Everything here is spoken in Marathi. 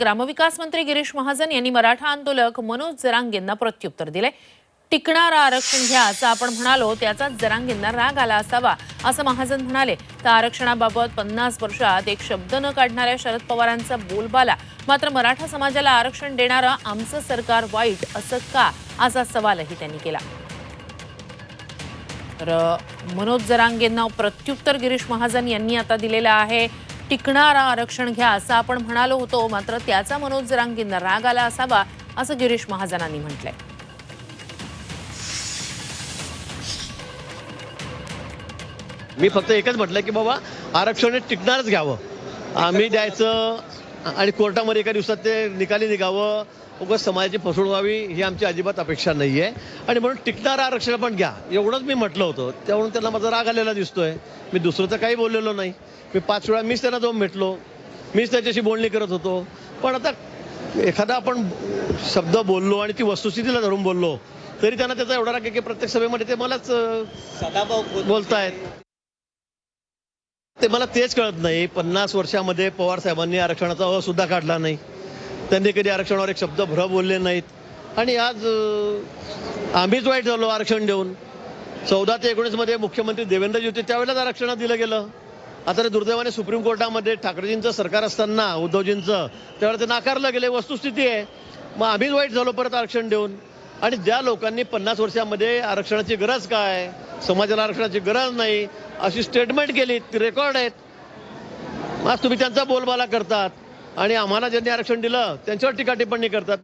ग्रामविकास मंत्री गिरीश महाजन यांनी मराठा आंदोलक मनोज जरांगेंना प्रत्युत्तर दिले. टिकणारं आरक्षण घ्या असं आपण म्हणालो त्याचाच जरांगेंना राग आला असावा असं महाजन म्हणाले. तर आरक्षणाबाबत पन्नास वर्षात एक शब्द न काढणाऱ्या शरद पवारांचा बोलबाला. मात्र मराठा समाजाला आरक्षण देणारं आमचं सरकार वाईट असं का? असा सवालही त्यांनी केला. तर मनोज जरांगेंना प्रत्युत्तर गिरीश महाजन यांनी आता दिलेलं आहे. टिकणारा आरक्षण घ्या असं आपण म्हणालो होतो. मात्र त्याचा मनोज जरांगींना राग आला असावा असं गिरीश महाजनांनी म्हटलंय. मी फक्त एकच म्हटलं की बाबा आरक्षण टिकणारच घ्यावं. आम्ही द्यायचं आणि कोर्टामध्ये एका दिवसात ते निकाली निघावं. उगाच समाजाची फसवणूक व्हावी ही आमची अजिबात अपेक्षा नाही आहे आणि म्हणून टिकणारं आरक्षण पण घ्या. एवढंच मी म्हटलं होतं. त्यावरून त्यांना माझा राग आलेला दिसतोय. मी दुसरं तर काही बोललेलो नाही. मी पाच वेळा मीच त्यांना जाऊन भेटलो. मीच त्याच्याशी बोलणी करत होतो. पण आता एखादा आपण शब्द बोललो आणि ती वस्तुस्थितीला धरून बोललो तरी त्यांना त्याचा एवढा राग आहे की प्रत्येक सभेमध्ये ते मलाच बोलतायत. ते मला तेच कळत नाही. पन्नास वर्षामध्ये पवार साहेबांनी आरक्षणाचा अ सुद्धा काढला नाही. त्यांनी कधी आरक्षणावर एक शब्द भर बोलले नाहीत. आणि आज आम्हीच वाईट झालो आरक्षण देऊन. चौदा ते एकोणीसमध्ये मुख्यमंत्री देवेंद्रजी होते त्यावेळेलाच आरक्षणात दिलं गेलं. आता ते दुर्दैवाने सुप्रीम कोर्टामध्ये ठाकरेजींचं सरकार असताना उद्धवजींचं त्यावेळेला ते नाकारलं गेले वस्तुस्थिती आहे. मग आम्हीच वाईट झालो परत आरक्षण देऊन. आणि ज्या लोकांनी पन्नास वर्षामध्ये आरक्षणाची गरज काय समाजाला आरक्षणाची गरज नाही अशी स्टेटमेंट केली ती रेकॉर्ड आहेत. आज तुम्ही त्यांचा बोलबाला करतात आणि आम्हाला ज्यांनी आरक्षण दिलं त्यांच्यावर टीका टिप्पणी करतात.